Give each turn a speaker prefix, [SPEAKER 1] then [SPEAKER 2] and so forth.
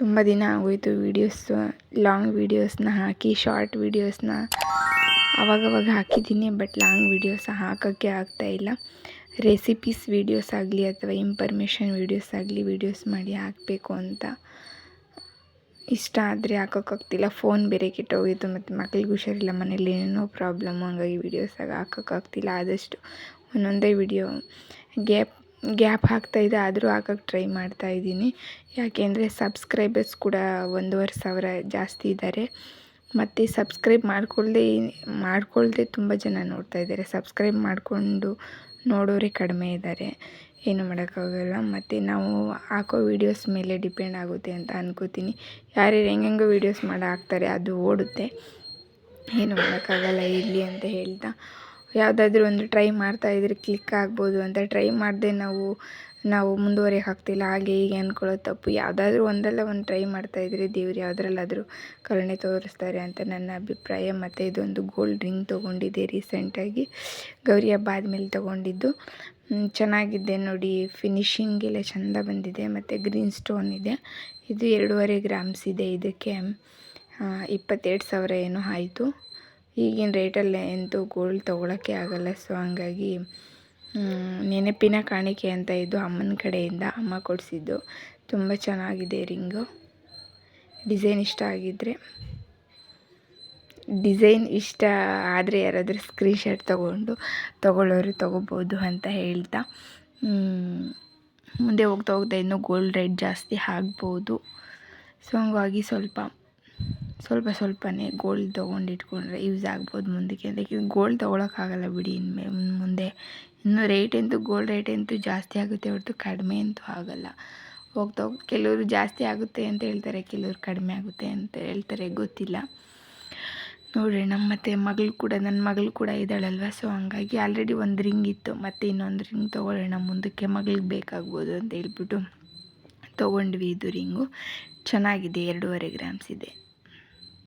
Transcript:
[SPEAKER 1] ತುಂಬ ದಿನ ಆಗೋಯಿತು ವೀಡಿಯೋಸ್ ಲಾಂಗ್ ವೀಡಿಯೋಸ್ನ ಹಾಕಿ ಶಾರ್ಟ್ ವೀಡಿಯೋಸ್ನ ಅವಾಗವಾಗ ಹಾಕಿದ್ದೀನಿ ಬಟ್ ಲಾಂಗ್ ವೀಡಿಯೋಸ್ ಹಾಕೋಕ್ಕೆ ಆಗ್ತಾಯಿಲ್ಲ ರೆಸಿಪೀಸ್ ವೀಡಿಯೋಸ್ ಆಗಲಿ ಅಥವಾ ಇನ್ಫಾರ್ಮೇಷನ್ ವೀಡಿಯೋಸ್ ಆಗಲಿ ವೀಡಿಯೋಸ್ ಮಾಡಿ ಹಾಕಬೇಕು ಅಂತ ಇಷ್ಟ ಆದರೆ ಹಾಕೋಕ್ಕಾಗ್ತಿಲ್ಲ ಫೋನ್ ಬೇರೆ ಕೆಟ್ಟೋಗಿತ್ತು ಮತ್ತು ಮಕ್ಳಿಗೆ ಹುಷಾರಿಲ್ಲ, ಮನೇಲಿ ಏನೇನೋ ಪ್ರಾಬ್ಲಮ್ಮು ಹಂಗಾಗಿ ವೀಡಿಯೋಸಾಗ ಹಾಕೋಕ್ಕಾಗ್ತಿಲ್ಲ ಆದಷ್ಟು ಒಂದೊಂದೇ ವಿಡಿಯೋ ಗ್ಯಾಪ್ ಗ್ಯಾಪ್ ಹಾಕ್ತಾಯಿದ್ದೆ ಆದರೂ ಹಾಕೋಕ್ಕೆ ಟ್ರೈ ಮಾಡ್ತಾಯಿದ್ದೀನಿ ಯಾಕೆಂದರೆ ಸಬ್ಸ್ಕ್ರೈಬರ್ಸ್ ಕೂಡ ಒಂದೂವರೆ ಸಾವಿರ ಜಾಸ್ತಿ ಇದ್ದಾರೆ ಮತ್ತು ಸಬ್ಸ್ಕ್ರೈಬ್ ಮಾಡ್ಕೊಳ್ಳದೆ ಮಾಡ್ಕೊಳ್ಳದೆ ತುಂಬ ಜನ ನೋಡ್ತಾ ಇದ್ದಾರೆ ಸಬ್ಸ್ಕ್ರೈಬ್ ಮಾಡಿಕೊಂಡು ನೋಡೋರೇ ಕಡಿಮೆ ಇದ್ದಾರೆ ಏನು ಮಾಡೋಕ್ಕಾಗಲ್ಲ. ಮತ್ತು ನಾವು ಹಾಕೋ ವೀಡಿಯೋಸ್ ಮೇಲೆ ಡಿಪೆಂಡ್ ಆಗುತ್ತೆ ಅಂತ ಅನ್ಕೋತೀನಿ. ಯಾರ್ಯಾರು ಹೆಂಗೆಂಗೋ ವೀಡಿಯೋಸ್ ಮಾಡಿ ಹಾಕ್ತಾರೆ ಅದು ಓಡುತ್ತೆ. ಏನು ಮಾಡೋಕ್ಕಾಗಲ್ಲ, ಇರಲಿ ಅಂತ ಹೇಳ್ತಾ. ಯಾವುದಾದ್ರೂ ಒಂದು ಟ್ರೈ ಮಾಡ್ತಾ ಇದ್ರೆ ಕ್ಲಿಕ್ ಆಗ್ಬೋದು ಅಂತ ಟ್ರೈ ಮಾಡಿದೆ ನಾವು ನಾವು ಮುಂದುವರಿಯೋಕೆ ಆಗ್ತಿಲ್ಲ, ಹಾಗೆ ಹೀಗೆ ಅಂದ್ಕೊಳ್ಳೋದು ತಪ್ಪು. ಯಾವುದಾದ್ರೂ ಒಂದಲ್ಲ ಒಂದು ಟ್ರೈ ಮಾಡ್ತಾ ಇದ್ರೆ ದೇವ್ರು ಯಾವುದ್ರಲ್ಲಾದ್ರೂ ಕರುಣೆ ತೋರಿಸ್ತಾರೆ ಅಂತ ನನ್ನ ಅಭಿಪ್ರಾಯ. ಮತ್ತು ಇದೊಂದು ಗೋಲ್ಡ್ ರಿಂಗ್ ತೊಗೊಂಡಿದ್ದೆ ರೀಸೆಂಟಾಗಿ ಗೌರಿ ಹಬ್ಬ ಆದಮೇಲೆ ತೊಗೊಂಡಿದ್ದು. ಚೆನ್ನಾಗಿದೆ ನೋಡಿ. ಫಿನಿಶಿಂಗ್ ಎಲ್ಲ ಚೆಂದ ಬಂದಿದೆ. ಮತ್ತು ಗ್ರೀನ್ ಸ್ಟೋನ್ ಇದೆ. ಇದು ಎರಡೂವರೆ ಗ್ರಾಮ್ಸ್ ಇದೆ. ಇದಕ್ಕೆ ಇಪ್ಪತ್ತೆರಡು ಸಾವಿರ ಏನೋ ಆಯಿತು. ಈಗಿನ ರೇಟಲ್ಲಿ ಎಂತೂ ಗೋಲ್ಡ್ ತೊಗೊಳಕ್ಕೆ ಆಗಲ್ಲ. ಸೊ ಹಂಗಾಗಿ ನೆನಪಿನ ಕಾಣಿಕೆ ಅಂತ ಇದು ಅಮ್ಮನ ಕಡೆಯಿಂದ ಅಮ್ಮ ಕೊಡಿಸಿದ್ದು. ತುಂಬ ಚೆನ್ನಾಗಿದೆ ರಿಂಗು. ಡಿಸೈನ್ ಇಷ್ಟ ಆಗಿದ್ದರೆ ಡಿಸೈನ್ ಇಷ್ಟ ಆದರೆ ಯಾರಾದರೂ ಸ್ಕ್ರೀನ್ಶಾಟ್ ತೊಗೊಂಡು ತೊಗೊಳ್ಳೋರು ತೊಗೋಬೋದು ಅಂತ ಹೇಳ್ತಾ. ಮುಂದೆ ಹೋಗ್ತಾ ಹೋಗ್ತಾ ಇನ್ನೂ ಗೋಲ್ಡ್ ರೇಟ್ ಜಾಸ್ತಿ ಆಗ್ಬೋದು. ಸೊ ಹಂಗಾಗಿ ಸ್ವಲ್ಪ ಸ್ವಲ್ಪ ಸ್ವಲ್ಪನೇ ಗೋಲ್ಡ್ ತೊಗೊಂಡು ಇಟ್ಕೊಂಡ್ರೆ ಯೂಸ್ ಆಗ್ಬೋದು ಮುಂದಕ್ಕೆ. ಅದಕ್ಕೆ ಗೋಲ್ಡ್ ತೊಗೊಳಕ್ಕಾಗಲ್ಲ ಬಿಡಿ ಇನ್ಮೇ, ಮುಂದೆ. ಇನ್ನು ರೇಟ್ ಅಂತೂ ಗೋಲ್ಡ್ ರೇಟ್ ಅಂತೂ ಜಾಸ್ತಿ ಆಗುತ್ತೆ ಹೊರತು ಕಡಿಮೆ ಅಂತೂ ಆಗಲ್ಲ. ಹೋಗ್ತಾ ಹೋಗಿ, ಕೆಲವರು ಜಾಸ್ತಿ ಆಗುತ್ತೆ ಅಂತ ಹೇಳ್ತಾರೆ, ಕೆಲವರು ಕಡಿಮೆ ಆಗುತ್ತೆ ಅಂತ ಹೇಳ್ತಾರೆ, ಗೊತ್ತಿಲ್ಲ. ನೋಡೋಣ ಮತ್ತು ಮಗಳು ಕೂಡ ನನ್ನ ಮಗಳು ಕೂಡ ಇದ್ದಾಳಲ್ವ? ಸೊ ಹಂಗಾಗಿ ಆಲ್ರೆಡಿ ಒಂದು ರಿಂಗ್ ಇತ್ತು. ಮತ್ತು ಇನ್ನೊಂದು ರಿಂಗ್ ತೊಗೊಳ್ಳೋಣ, ಮುಂದಕ್ಕೆ ಮಗಳಿಗೆ ಬೇಕಾಗ್ಬೋದು ಅಂತ ಹೇಳ್ಬಿಟ್ಟು ತೊಗೊಂಡ್ವಿ ಇದು ರಿಂಗು ಚೆನ್ನಾಗಿದೆ, ಎರಡೂವರೆ ಗ್ರಾಮ್ಸ್ ಇದೆ.